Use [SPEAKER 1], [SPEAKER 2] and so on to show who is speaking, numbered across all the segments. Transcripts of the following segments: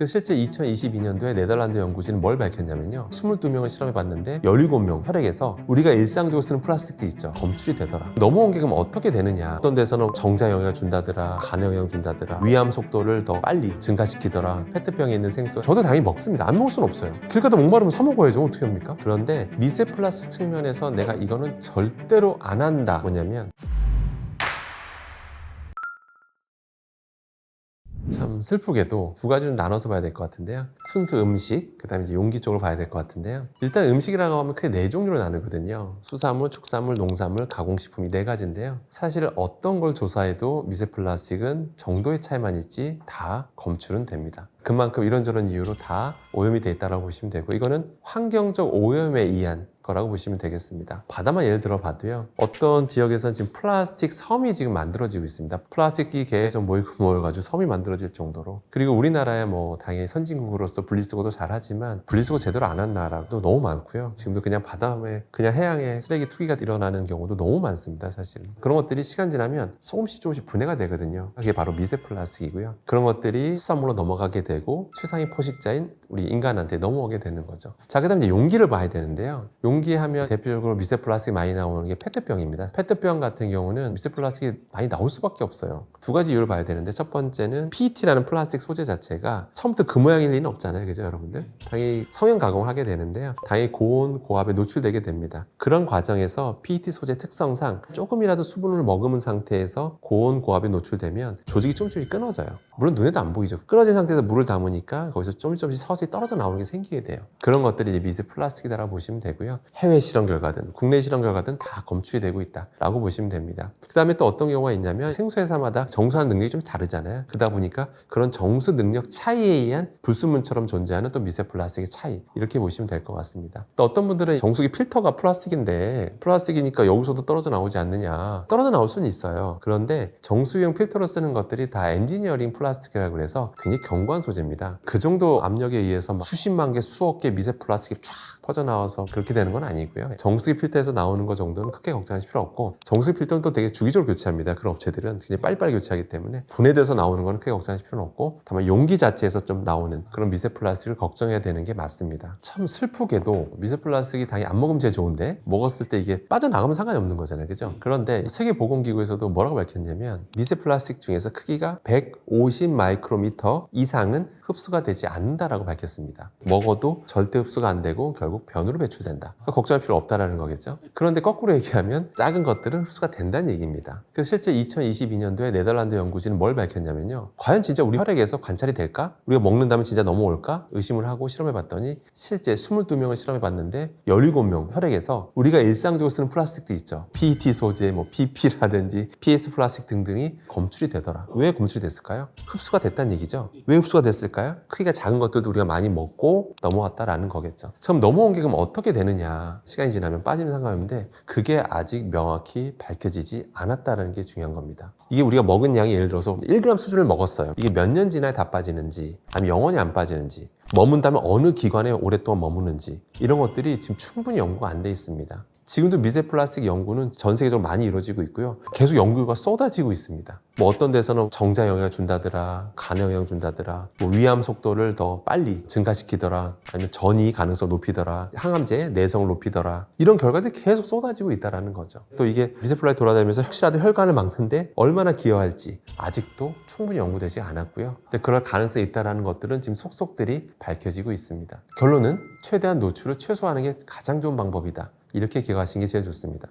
[SPEAKER 1] 그래서 실제 2022년도에 네덜란드 연구진은 뭘 밝혔냐면요. 22명을 실험해 봤는데 17명 혈액에서 우리가 일상적으로 쓰는 플라스틱도 있죠. 검출이 되더라. 넘어온 게 그럼 어떻게 되느냐. 어떤 데서는 정자 영향을 준다더라. 간 영향 준다더라. 위암 속도를 더 빨리 증가시키더라. 페트병에 있는 생수. 저도 당연히 먹습니다. 안 먹을 수는 없어요. 길 가다 목마르면 사 먹어야죠. 어떻게 합니까? 그런데 미세 플라스틱 측면에서 내가 이거는 절대로 안 한다. 뭐냐면 참 슬프게도 두 가지로 나눠서 봐야 될 것 같은데요. 순수 음식, 그 다음에 이제 용기 쪽으로 봐야 될 것 같은데요. 일단 음식이라고 하면 크게 네 종류로 나누거든요. 수산물, 축산물, 농산물, 가공식품이 네 가지인데요. 사실 어떤 걸 조사해도 미세 플라스틱은 정도의 차이만 있지 다 검출은 됩니다. 그만큼 이런저런 이유로 다 오염이 돼 있다고 보시면 되고 이거는 환경적 오염에 의한 거라고 보시면 되겠습니다. 바다만 예를 들어 봐도요. 어떤 지역에서는 지금 플라스틱 섬이 지금 만들어지고 있습니다. 플라스틱이 계속 모이고 모여가지고 섬이 만들어질 정도로. 그리고 우리나라야 뭐 당연히 선진국으로서 분리수거도 잘하지만 분리수거 제대로 안 한 나라도 너무 많고요. 지금도 그냥 바다에 그냥 해양에 쓰레기 투기가 일어나는 경우도 너무 많습니다. 사실 그런 것들이 시간 지나면 조금씩 조금씩 분해가 되거든요. 그게 바로 미세 플라스틱이고요. 그런 것들이 수산물로 넘어가게 되고 최상위 포식자인 우리 인간한테 넘어오게 되는 거죠. 자, 그 다음 이제 용기를 봐야 되는데요. 용기 하면 대표적으로 미세 플라스틱 많이 나오는 게 페트병입니다. 페트병 같은 경우는 미세 플라스틱이 많이 나올 수밖에 없어요. 두 가지 이유를 봐야 되는데 첫 번째는 PET라는 플라스틱 소재 자체가 처음부터 그 모양일 리는 없잖아요. 그죠, 여러분들? 당연히 성형 가공하게 되는데요. 당연히 고온, 고압에 노출되게 됩니다. 그런 과정에서 PET 소재 특성상 조금이라도 수분을 머금은 상태에서 고온, 고압에 노출되면 조직이 조금씩 끊어져요. 물론 눈에도 안 보이죠. 끊어진 상태에서 물을 담으니까 거기서 조금씩 조금씩 서서 히 떨어져 나오는 게 생기게 돼요. 그런 것들이 이제 미세 플라스틱이다라고 보시면 되고요. 해외 실험 결과든 국내 실험 결과든 다 검출이 되고 있다라고 보시면 됩니다. 그 다음에 또 어떤 경우가 있냐면 생수회사마다 정수하는 능력이 좀 다르잖아요. 그러다 보니까 그런 정수 능력 차이에 의한 불순물처럼 존재하는 또 미세 플라스틱의 차이 이렇게 보시면 될 것 같습니다. 또 어떤 분들은 정수기 필터가 플라스틱인데 플라스틱이니까 여기서도 떨어져 나오지 않느냐 떨어져 나올 수는 있어요. 그런데 정수용 필터로 쓰는 것들이 다 엔지니어링 플라스틱이라고 그래서 굉장히 견고한 소재입니다. 그 정도 압력에 의해서 막 수십만 개, 수억 개 미세 플라스틱이 쫙 퍼져나와서 그렇게 되는 건 아니고요. 정수기 필터에서 나오는 것 정도는 크게 걱정하실 필요 없고 정수기 필터는 또 되게 주기적으로 교체합니다. 그런 업체들은 굉장히 빨리빨리 교체하기 때문에 분해돼서 나오는 건 크게 걱정하실 필요는 없고 다만 용기 자체에서 좀 나오는 그런 미세 플라스틱을 걱정해야 되는 게 맞습니다. 참 슬프게도 미세 플라스틱이 당연히 안 먹으면 제일 좋은데 먹었을 때 이게 빠져나가면 상관이 없는 거잖아요. 그죠? 그런데 세계보건기구에서도 뭐라고 밝혔냐면 미세 플라스틱 중에서 크기가 150 마이크로미터 이상은 흡수가 되지 않는다라고 밝혔습니다. 먹어도 절대 흡수가 안 되고 결국 변으로 배출된다. 그러니까 걱정할 필요 없다라는 거겠죠. 그런데 거꾸로 얘기하면 작은 것들은 흡수가 된다는 얘기입니다. 그래서 실제 2022년도에 네덜란드 연구진은 뭘 밝혔냐면요. 과연 진짜 우리 혈액에서 관찰이 될까? 우리가 먹는다면 진짜 넘어올까? 의심을 하고 실험해 봤더니 실제 22명을 실험해 봤는데 17명 혈액에서 우리가 일상적으로 쓰는 플라스틱도 있죠. PET 소재, 뭐 PP라든지 PS 플라스틱 등등이 검출이 되더라. 왜 검출이 됐을까요? 흡수가 됐다는 얘기죠. 왜 흡수가 됐을까 요? 크기가 작은 것들도 우리가 많이 먹고 넘어왔다라는 거겠죠. 그럼 넘어온 게 그럼 어떻게 되느냐? 시간이 지나면 빠지면 상관없는데 그게 아직 명확히 밝혀지지 않았다는 게 중요한 겁니다. 이게 우리가 먹은 양이 예를 들어서 1g 수준을 먹었어요. 이게 몇 년 지나야 다 빠지는지, 아니면 영원히 안 빠지는지, 머문다면 어느 기관에 오랫동안 머무는지 이런 것들이 지금 충분히 연구가 안 돼 있습니다. 지금도 미세 플라스틱 연구는 전 세계적으로 많이 이루어지고 있고요. 계속 연구가 쏟아지고 있습니다. 뭐 어떤 데서는 정자 영향을 준다더라, 간 영향 준다더라, 뭐 위암 속도를 더 빨리 증가시키더라, 아니면 전이 가능성 높이더라, 항암제 내성을 높이더라. 이런 결과들이 계속 쏟아지고 있다라는 거죠. 또 이게 미세 플라스틱 돌아다니면서 혹시라도 혈관을 막는데 얼마나 기여할지 아직도 충분히 연구되지 않았고요. 근데 그럴 가능성이 있다라는 것들은 지금 속속들이 밝혀지고 있습니다. 결론은 최대한 노출을 최소화하는 게 가장 좋은 방법이다. 이렇게 기억하시는 게 제일 좋습니다.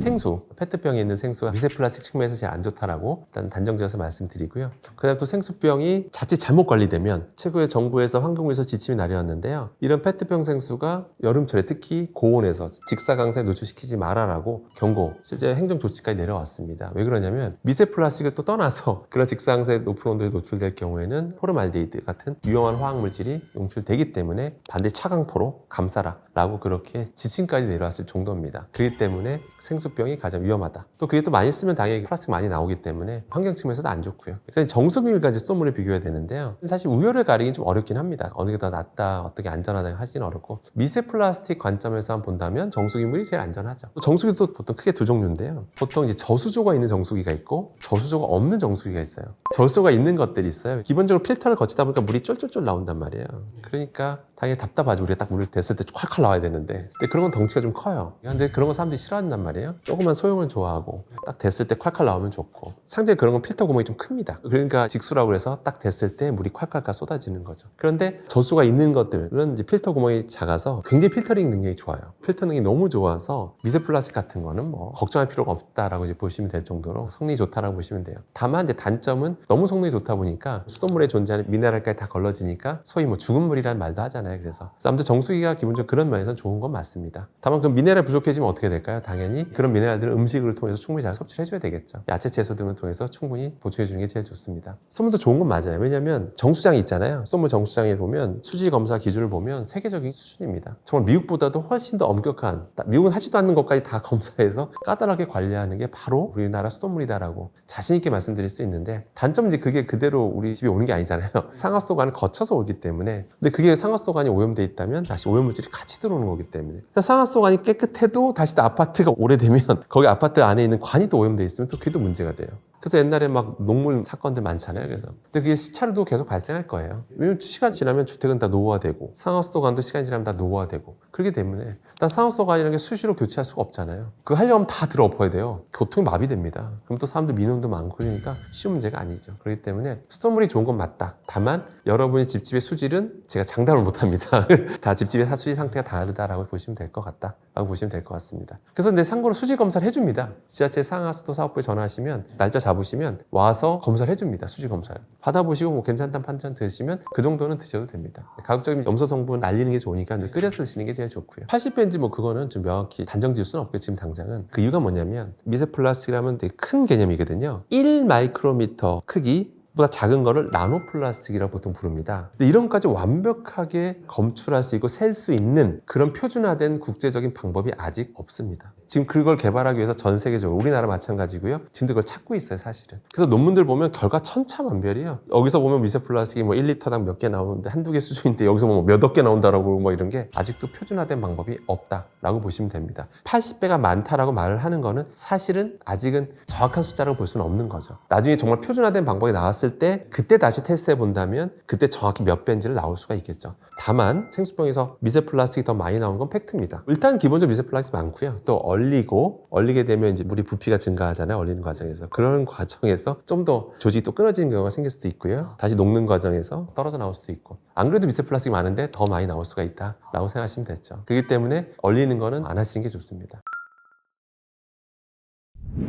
[SPEAKER 1] 생수, 페트병에 있는 생수가 미세 플라스틱 측면에서 제일 안 좋다라고 일단 단정지어서 말씀드리고요. 그다음 또 생수병이 자칫 잘못 관리되면 최고의 정부에서 환경부에서 지침이 나뉘었는데요. 이런 페트병 생수가 여름철에 특히 고온에서 직사광선에 노출시키지 말아라고 경고, 실제 행정 조치까지 내려왔습니다. 왜 그러냐면 미세 플라스틱을 또 떠나서 그런 직사광선에 높은 온도에 노출될 경우에는 포름알데히드 같은 유용한 화학 물질이 용출되기 때문에 반대 차광포로 감싸라 라고 그렇게 지침까지 내려왔을 정도입니다. 그렇기 때문에 생수 생수병이 가장 위험하다. 또 그게 또 많이 쓰면 당연히 플라스틱 많이 나오기 때문에 환경 측면에서도 안 좋고요. 일단 이제 수돗물을 비교해야 되는데요. 사실 우열을 가리긴 좀 어렵긴 합니다. 어느 게 더 낫다, 어떻게 안전하다 하기는 어렵고 미세 플라스틱 관점에서 본다면 정수기물이 제일 안전하죠. 또 정수기도 보통 크게 두 종류인데요. 보통 이제 저수조가 있는 정수기가 있고 저수조가 없는 정수기가 있어요. 저수조가 있는 것들이 있어요. 기본적으로 필터를 거치다 보니까 물이 쫄쫄쫄 나온단 말이에요. 그러니까 당연히 답답하죠. 우리가 딱 물을 댔을 때 콸콸 나와야 되는데. 근데 그런 건 덩치가 좀 커요. 근데 그런 거 사람들이 싫어한단 말이에요. 조그만 소형을 좋아하고 딱 댔을 때 콸콸 나오면 좋고. 상대히 그런 건 필터 구멍이 좀 큽니다. 그러니까 직수라고 그래서 딱 댔을 때 물이 콸콸콸 쏟아지는 거죠. 그런데 저수가 있는 것들은 이제 필터 구멍이 작아서 굉장히 필터링 능력이 좋아요. 필터 능력이 너무 좋아서 미세 플라스틱 같은 거는 뭐 걱정할 필요가 없다라고 이제 보시면 될 정도로 성능이 좋다라고 보시면 돼요. 다만 이제 단점은 너무 성능이 좋다 보니까 수돗물에 존재하는 미네랄까지 다 걸러지니까 소위 뭐 죽은 물이라는 말도 하잖아요. 그래서 그래서 아무튼 정수기가 기본적으로 그런 면에서 좋은 건 맞습니다. 다만 그 미네랄 부족해지면 어떻게 될까요? 당연히 그런 미네랄들을 음식을 통해서 충분히 잘 섭취를 해줘야 되겠죠. 야채 채소 등을 통해서 충분히 보충해 주는 게 제일 좋습니다. 수돗물도 좋은 건 맞아요. 왜냐하면 정수장이 있잖아요. 수돗물 정수장에 보면 수질 검사 기준을 보면 세계적인 수준입니다. 정말 미국보다도 훨씬 더 엄격한 미국은 하지도 않는 것까지 다 검사해서 까다롭게 관리하는 게 바로 우리나라 수돗물이다라고 자신 있게 말씀드릴 수 있는데 단점은 이제 그게 그대로 우리 집에 오는 게 아니잖아요. 상하수도관을 거쳐서 오기 때문에 근데 그게 상하수도관 이 오염돼 있다면 다시 오염물질이 같이 들어오는 거기 때문에 그러니까 상하수도관이 깨끗해도 다시 또 아파트가 오래되면 거기 아파트 안에 있는 관이 또 오염돼 있으면 또 그게 또 문제가 돼요. 그래서 옛날에 막 녹물 사건들 많잖아요. 그래서 근데 그게 시차로도 계속 발생할 거예요. 왜냐면 시간 지나면 주택은 다 노후화되고 상하수도관도 시간 지나면 다 노후화되고 그렇기 때문에 다 상하수도관이라는 게 수시로 교체할 수가 없잖아요. 그거 하려면 다 들어 엎어야 돼요. 교통이 마비됩니다. 그럼 또 사람들 민원도 많고 그러니까 쉬운 문제가 아니죠. 그렇기 때문에 수돗물이 좋은 건 맞다. 다만 여러분이 집집의 수질은 제가 장담을 못합니다. 다 집집의 수질 상태가 다르다라고 보시면 될 것 같다라고 보시면 될 것 같습니다. 그래서 내 참고로 수질 검사를 해줍니다. 지자체 상하수도 사업부에 전화하시면 날짜 잡 으시면 와서 검사를 해줍니다. 수질 검사를 받아보시고 뭐 괜찮다는 판단 드시면 그 정도는 드셔도 됩니다. 가급적이면 염소 성분 날리는 게 좋으니까 끓여서 드시는 게 제일 좋고요. 80배인지 뭐 그거는 좀 명확히 단정 지을 수는 없고 지금 당장은 그 이유가 뭐냐면 미세 플라스틱이라면 되게 큰 개념이거든요. 1 마이크로미터 크기 보다 작은 거를 나노 플라스틱이라고 보통 부릅니다. 근데 이런 것까지 완벽하게 검출할 수 있고 셀 수 있는 그런 표준화된 국제적인 방법이 아직 없습니다. 지금 그걸 개발하기 위해서 전 세계적으로 우리나라 마찬가지고요. 지금도 그걸 찾고 있어요, 사실은. 그래서 논문들 보면 결과 천차만별이에요. 여기서 보면 미세 플라스틱이 뭐 1리터당 몇 개 나오는데 한두 개 수준인데 여기서 뭐 몇억 개 나온다라고 뭐 이런 게 아직도 표준화된 방법이 없다라고 보시면 됩니다. 80배가 많다라고 말을 하는 거는 사실은 아직은 정확한 숫자라고 볼 수는 없는 거죠. 나중에 정말 표준화된 방법이 나왔을 때 그때 다시 테스트해 본다면 그때 정확히 몇 배인지를 나올 수가 있겠죠. 다만 생수병에서 미세 플라스틱이 더 많이 나온 건 팩트입니다. 일단 기본적으로 미세 플라스틱이 많고요. 또 얼 리고 얼리게 되면 이제 물이 부피가 증가하잖아요. 얼리는 과정에서 그런 과정에서 좀 더 조직이 또 끊어지는 경우가 생길 수도 있고요. 다시 녹는 과정에서 떨어져 나올 수도 있고 안 그래도 미세 플라스틱이 많은데 더 많이 나올 수가 있다라고 생각하시면 됐죠. 그렇기 때문에 얼리는 거는 안 하시는 게 좋습니다.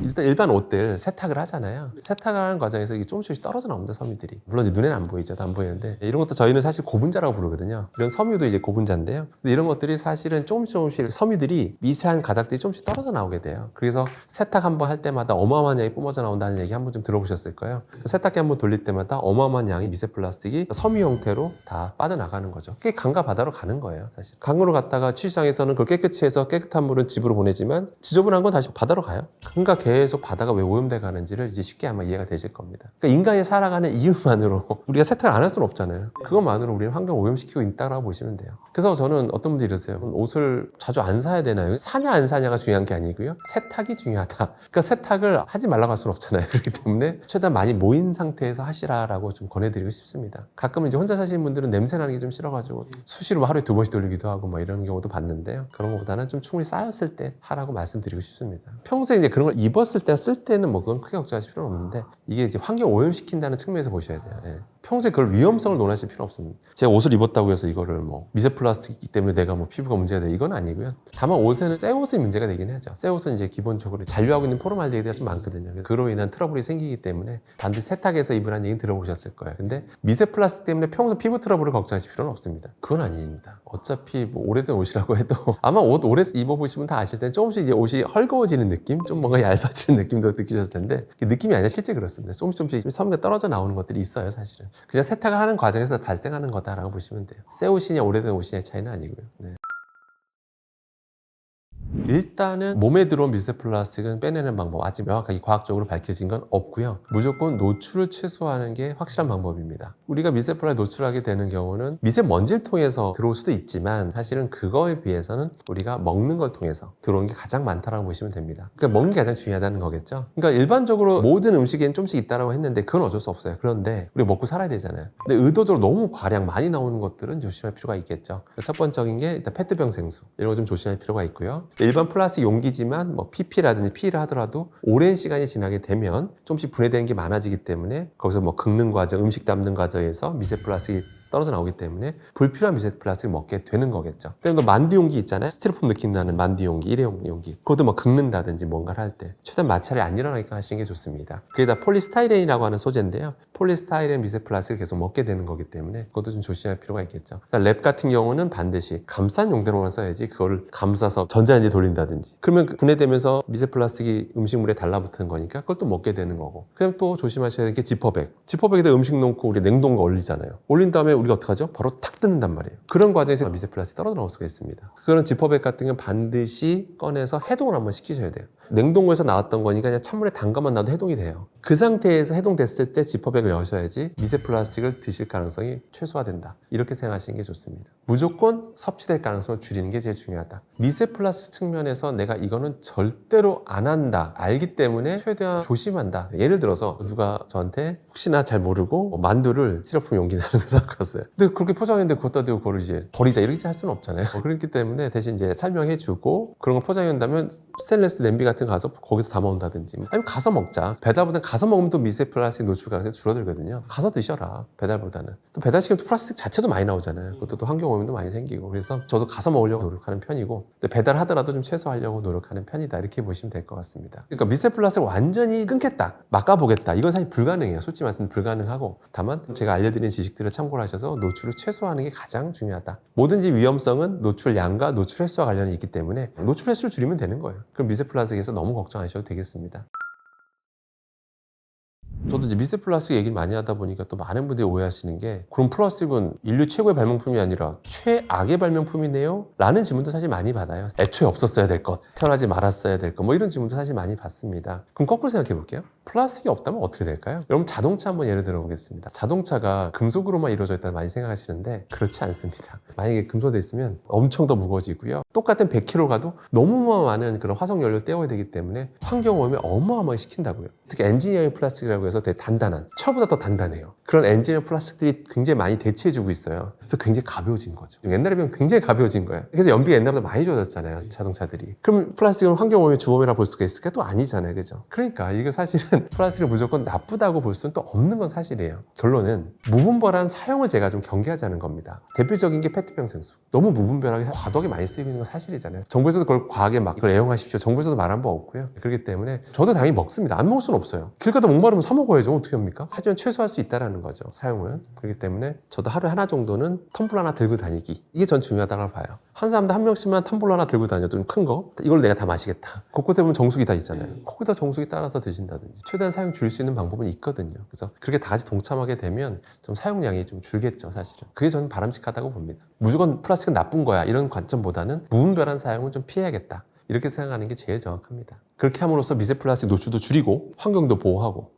[SPEAKER 1] 일단 일반 옷들 세탁을 하잖아요. 세탁을 하는 과정에서 이게 조금씩 떨어져 나옵니다, 섬유들이. 물론 이제 눈에는 안 보이죠, 안 보이는데. 이런 것도 저희는 사실 고분자라고 부르거든요. 이런 섬유도 이제 고분자인데요. 근데 이런 것들이 사실은 조금씩 조금씩 섬유들이 미세한 가닥들이 조금씩 떨어져 나오게 돼요. 그래서 세탁 한번 할 때마다 어마어마한 양이 뿜어져 나온다는 얘기 한번 좀 들어보셨을 거예요. 세탁기 한번 돌릴 때마다 어마어마한 양의 미세 플라스틱이 섬유 형태로 다 빠져나가는 거죠. 그게 강과 바다로 가는 거예요, 사실. 강으로 갔다가 취시장에서는 그걸 깨끗이 해서 깨끗한 물은 집으로 보내지만 지저분한 건 다시 바다로 가요. 그러니까 계속 바다가 왜 오염돼 가는지를 이제 쉽게 아마 이해가 되실 겁니다. 그러니까 인간이 살아가는 이유만으로 우리가 세탁을 안 할 수는 없잖아요. 그것만으로 우리는 환경 오염시키고 있다고 보시면 돼요. 그래서 저는 어떤 분들이 이러세요. 옷을 자주 안 사야 되나요? 사냐 안 사냐가 중요한 게 아니고요. 세탁이 중요하다. 그러니까 세탁을 하지 말라고 할 수는 없잖아요. 그렇기 때문에 최대한 많이 모인 상태에서 하시라라고 좀 권해드리고 싶습니다. 가끔 이제 혼자 사시는 분들은 냄새 나는 게 좀 싫어가지고 수시로 하루에 두 번씩 돌리기도 하고 막 이런 경우도 봤는데요. 그런 것보다는 좀 충분히 쌓였을 때 하라고 말씀드리고 싶습니다. 평소에 이제 그런 걸 입 었을 때쓸 때는 뭐 그건 크게 걱정하실 필요는 없는데 이게 이제 환경 오염시킨다는 측면에서 보셔야 돼요. 예. 평소에 그걸 위험성을 논하실 필요 없습니다. 제가 옷을 입었다고 해서 이거를 뭐 미세 플라스틱이기 때문에 내가 뭐 피부가 문제가 돼 이건 아니고요. 다만 옷에는 새 옷이 문제가 되긴 하죠. 새 옷은 이제 기본적으로 잔류하고 있는 포르말데히드가 좀 많거든요. 그로 인한 트러블이 생기기 때문에 반드시 세탁해서 입으라는 얘기는 들어보셨을 거예요. 근데 미세 플라스틱 때문에 평소 피부 트러블을 걱정하실 필요는 없습니다. 그건 아닙니다. 어차피 뭐 오래된 옷이라고 해도 아마 옷 오래 입어보시면 다 아실 텐데 조금씩 이제 옷이 헐거워지는 느낌, 좀 뭔가 얇아지는 느낌도 느끼셨을 텐데 그 느낌이 아니라 실제 그렇습니다. 조금씩 조금씩 섬유가 떨어져 나오는 것들이 있어요, 사실은. 그냥 세탁을 하는 과정에서 발생하는 거다라고 보시면 돼요. 새 옷이냐 오래된 옷이냐의 차이는 아니고요. 네. 일단은 몸에 들어온 미세 플라스틱은 빼내는 방법 아직 명확하게 과학적으로 밝혀진 건 없고요. 무조건 노출을 최소화하는 게 확실한 방법입니다. 우리가 미세 플라스틱 노출하게 되는 경우는 미세 먼지를 통해서 들어올 수도 있지만 사실은 그거에 비해서는 우리가 먹는 걸 통해서 들어오는 게 가장 많다라고 보시면 됩니다. 그러니까 먹는 게 가장 중요하다는 거겠죠. 그러니까 일반적으로 모든 음식에는 좀씩 있다라고 했는데 그건 어쩔 수 없어요. 그런데 우리가 먹고 살아야 되잖아요. 근데 의도적으로 너무 과량 많이 나오는 것들은 조심할 필요가 있겠죠. 첫 번째인 게 일단 페트병 생수 이런 거 좀 조심할 필요가 있고요. 일반 플라스틱 용기지만 뭐 PP라든지 P를 하더라도 오랜 시간이 지나게 되면 좀씩 분해되는 게 많아지기 때문에 거기서 뭐 긁는 과정, 음식 담는 과정에서 미세 플라스틱이 떨어져 나오기 때문에 불필요한 미세 플라스틱을 먹게 되는 거겠죠. 그다음에 또 만두 용기 있잖아요. 스티로폼 느낌 나는 만두 용기, 일회용 용기. 그것도 뭐 긁는다든지 뭔가를 할 때 최대한 마찰이 안 일어나게 하시는 게 좋습니다. 그게 다 폴리스타이렌이라고 하는 소재인데요. 폴리스타이렌 미세 플라스틱을 계속 먹게 되는 거기 때문에 그것도 좀 조심할 필요가 있겠죠. 랩 같은 경우는 반드시 감싼 용도로만 써야지 그거를 감싸서 전자레인지 돌린다든지 그러면 그 분해되면서 미세 플라스틱이 음식물에 달라붙는 거니까 그걸 또 먹게 되는 거고 그다음 또 조심하셔야 될 게 지퍼백. 지퍼백에다 음식 넣고 우리 냉동고 올리잖아요. 올린 다음에 우리가 어떡하죠? 바로 탁 뜯는단 말이에요. 그런 과정에서 미세 플라스틱 떨어져 나올 수가 있습니다. 그런 지퍼백 같은 경우는 반드시 꺼내서 해동을 한번 시키셔야 돼요. 냉동고에서 나왔던 거니까 그냥 찬물에 담가만 놔도 해동이 돼요. 그 상태에서 해동됐을 때 지퍼백을 여셔야지 미세 플라스틱을 드실 가능성이 최소화된다. 이렇게 생각하시는 게 좋습니다. 무조건 섭취될 가능성을 줄이는 게 제일 중요하다. 미세 플라스틱 측면에서 내가 이거는 절대로 안 한다. 알기 때문에 최대한 조심한다. 예를 들어서 누가 저한테 혹시나 잘 모르고 만두를 스티로폼 용기 나는 거 사고 왔어요. 근데 그렇게 포장했는데 그것다 대고 그걸 이제 버리자 이렇게 할 수는 없잖아요. 어, 그렇기 때문에 대신 이제 설명해 주고 그런 거 포장한다면 스테인레스 냄비 같은 거 가서 거기서 담아온다든지 아니면 가서 먹자. 배달보다는 가서 먹으면 또 미세 플라스틱 노출 가능성이 줄어들거든요. 가서 드셔라. 배달보다는. 또 배달시키면 또 플라스틱 자체도 많이 나오잖아요. 그것도 또 환경 오염도 많이 생기고 그래서 저도 가서 먹으려고 노력하는 편이고 배달하더라도 좀 최소화하려고 노력하는 편이다. 이렇게 보시면 될 것 같습니다. 그러니까 미세 플라스틱을 완전히 끊겠다. 막아보겠다. 이건 사실 불가능해요. 솔직히 말씀 불가능하고 다만 제가 알려드린 지식들을 참고를 하셔서 노출을 최소화하는 게 가장 중요하다. 뭐든지 위험성은 노출량과 노출 횟수와 관련이 있기 때문에 노출 횟수를 줄이면 되는 거예요. 그럼 미세 플라스틱에서 너무 걱정하셔도 되겠습니다. 저도 이제 미세 플라스틱 얘기를 많이 하다 보니까 또 많은 분들이 오해하시는 게 그럼 플라스틱은 인류 최고의 발명품이 아니라 최악의 발명품이네요? 라는 질문도 사실 많이 받아요. 애초에 없었어야 될 것, 태어나지 말았어야 될 것, 뭐 이런 질문도 사실 많이 받습니다. 그럼 거꾸로 생각해 볼게요. 플라스틱이 없다면 어떻게 될까요? 여러분 자동차 한번 예를 들어 보겠습니다. 자동차가 금속으로만 이루어져 있다고 많이 생각하시는데 그렇지 않습니다. 만약에 금속돼 있으면 엄청 더 무거워지고요. 똑같은 100km 가도 너무 많은 그런 화석 연료를 떼어야 되기 때문에 환경 오염에 어마어마하게 시킨다고요. 특히 엔지니어링 플라스틱이라고 해서 되게 단단한, 철보다 더 단단해요. 그런 엔지니어 플라스틱들이 굉장히 많이 대체해주고 있어요. 그래서 굉장히 가벼워진 거죠. 옛날에 비하면 굉장히 가벼워진 거예요. 그래서 연비가 옛날보다 많이 좋아졌잖아요. 자동차들이. 그럼 플라스틱은 환경 오염의 주범이라 볼 수가 있을까? 또 아니잖아요. 그죠? 그러니까 이거 사실은 플라스틱을 무조건 나쁘다고 볼 수는 또 없는 건 사실이에요. 결론은 무분별한 사용을 제가 좀 경계하자는 겁니다. 대표적인 게 페트병 생수. 너무 무분별하게 과도하게 많이 쓰이고 있는 건 사실이잖아요. 정부에서도 그걸 과하게 막 이걸 애용하십시오. 정부에서도 말한 바 없고요. 그렇기 때문에 저도 당연히 먹습니다. 안 먹을 수는 없어요. 길 가다 목마르면 사 먹어야죠. 어떻게 합니까? 하지만 최소화할 수 있다라는 거죠. 사용을. 그렇기 때문에 저도 하루에 하나 정도는 텀블러 하나 들고 다니기. 이게 전 중요하다고 봐요. 한 사람도 한 명씩만 텀블러 하나 들고 다녀도 좀큰 거. 이걸 내가 다 마시겠다. 곳곳에 보면 정수기 다 있잖아요. 거기다 정수기 따라서 드신다든지. 최대한 사용 줄일 수 있는 방법은 있거든요. 그래서 그렇게 다 같이 동참하게 되면 좀 사용량이 좀 줄겠죠, 사실은. 그게 저는 바람직하다고 봅니다. 무조건 플라스틱은 나쁜 거야. 이런 관점보다는 무분별한 사용은 좀 피해야겠다. 이렇게 생각하는 게 제일 정확합니다. 그렇게 함으로써 미세 플라스틱 노출도 줄이고 환경도 보호하고